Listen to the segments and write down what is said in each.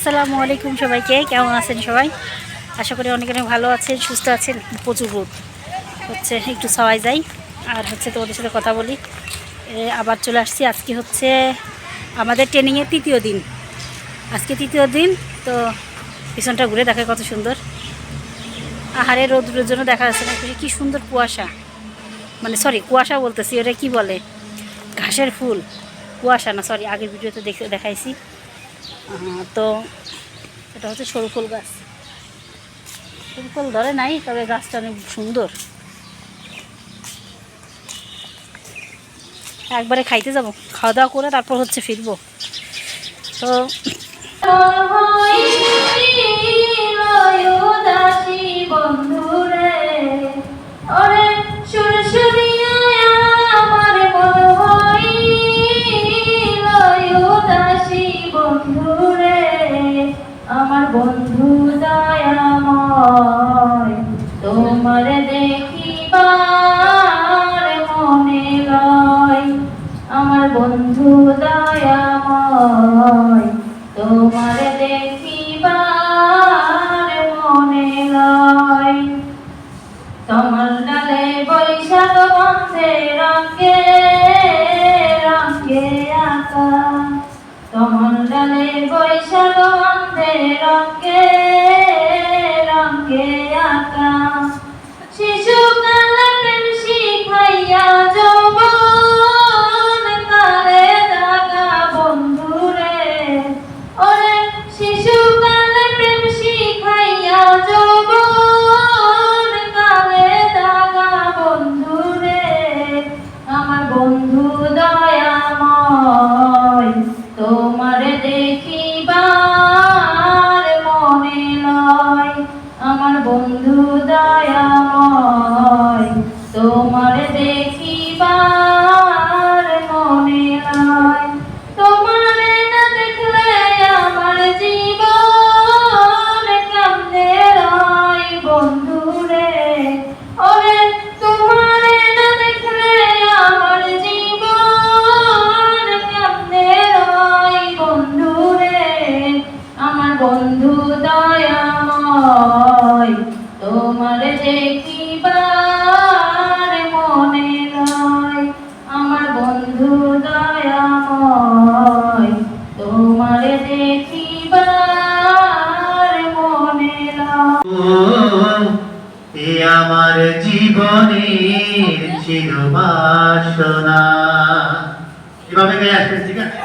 আসসালামু আলাইকুম সবাইকে। কেমন আছেন সবাই? আশা করি অনেক অনেক ভালো আছেন, সুস্থ আছেন। প্রচুর রোদ। হচ্ছে একটু সবাই যাই আর হচ্ছে তোমাদের সাথে কথা বলি। আবার চলে আসছি। আজকে হচ্ছে আমাদের ট্রেনিংয়ের তৃতীয় দিন। আজকে তৃতীয় দিন, তো পিছনটা ঘুরে দেখে কত সুন্দর। আহারে রোদ্রের জন্য দেখা যাচ্ছে না, কি সুন্দর কুয়াশা। মানে সরি কুয়াশা বলতেছি ওটা কি বলে? ঘাসের ফুল। কুয়াশা না সরি আগের ভিডিওতে দেখে দেখাইছি। তো এটা হচ্ছে সরু ফুল গাছ। সরু ফুল ধরে নাই, তবে গাছটা অনেক সুন্দর। একবারে খাইতে যাব, খাওয়া দাওয়া করে তারপর হচ্ছে ফিরবো। তো বন্ধুরে আমার বন্ধু দয়াময়, তোমার দেখিবার মনে লয়। আমার বন্ধু দয়াময়, তোমার দেখিবার মনে লয়। তোমার ডালে বৈশাখ বন্ধে রঙে রঙে আঁকা। তোমার ডালে বৈশাখ বন্ধুরে ওরে তোমার এ আমার জীবনের ছিল বাসনা কীভাবে গায়ে আসবেন ঠিক আছে?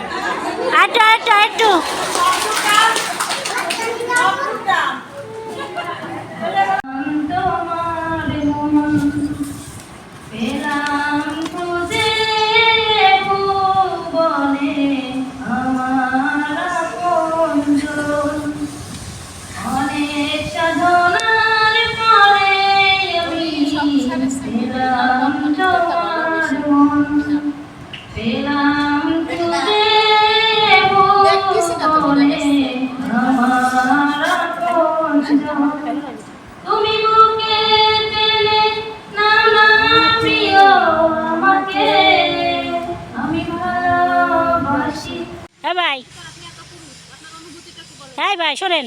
আচ্ছা আচ্ছা আটু। হ্যাঁ ভাই শোনেন।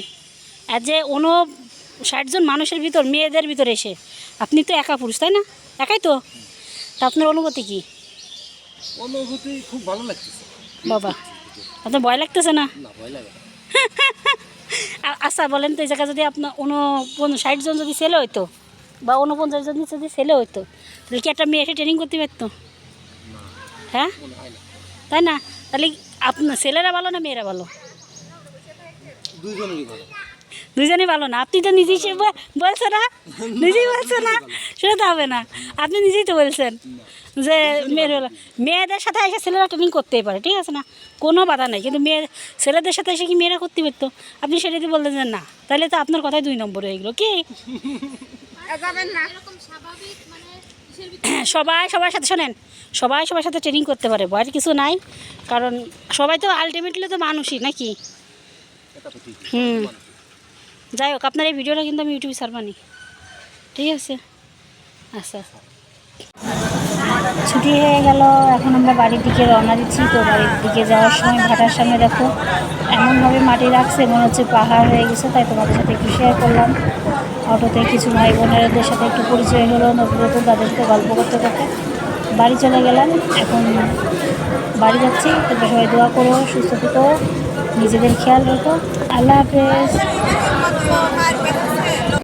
আর যে উনো ষাটজন মানুষের ভিতর মেয়েদের ভিতর এসে আপনি তো একা পুরুষ তাই না? একাই তো? তা আপনার অনুভূতি কি? অনুভূতি খুব ভালো লাগতেছে। বাবা আপনার ভয় লাগতেছে না? আচ্ছা বলেন তো এই জায়গায় যদি আপনার উন ষাট জন যদি ছেলে হইতো বা উনপঞ্চাশ জন যদি ছেলে হইতো তাহলে কি একটা মেয়ে এসে ট্রেনিং করতে পারতো? হ্যাঁ? তাই না? তাহলে আপনার ছেলেরা ভালো না মেয়েরা ভালো? দুইজনেরই ভালো। দুজনে ভালো না। আপনি তো নিজেই সে বলছে না? নিজেই বলছে না? সেটা তো হবে না। আপনি নিজেই তো বলছেন যে মেয়ের হলো- মেয়েদের সাথে এসে ছেলেরা ট্রেনিং করতেই পারে ঠিক আছে না? কোনো বাধা নেই। কিন্তু মেয়ে ছেলেদের সাথে এসে কি মেয়েরা করতে পারতো? আপনি সেটাতে বললেন যে না তাহলে তো আপনার কথাই দুই নম্বর হয়ে গেলো কি? সবাই সবার সাথে শোনেন। সবাই সবার সাথে ট্রেনিং করতে পারে ভয়ের কিছু নাই। কারণ সবাই তো আলটিমেটলি তো মানুষই নাকি? তো হুম। যাই হোক, আপনার এই ভিডিওটা কিন্তু আমি ইউটিউবে ছাড়বানি ঠিক আছে? আচ্ছা। ছুটি হয়ে গেল, এখন আমরা বাড়ির দিকে রওনা দিচ্ছি। তো বাড়ির দিকে যাওয়ার সময় ভাটার সামনে দেখো, এমনভাবে মাটি রাখছে, মনে হচ্ছে পাহাড় হয়ে গেছে, তাই তোমাদের সাথে একটু শেয়ার করলাম। অটোতে কিছু ভাই বোনেরদের সাথে একটু পরিচয় হলো নতুন নতুন সাথে গল্প করতে করতে। বাড়ি চলে গেলাম, এখন বাড়ি যাচ্ছি, তোমরা সবাই দোয়া করো, সুস্থ থেকো। নিজেদের খেয়াল রেখো। আল্লাহ হাফেজ।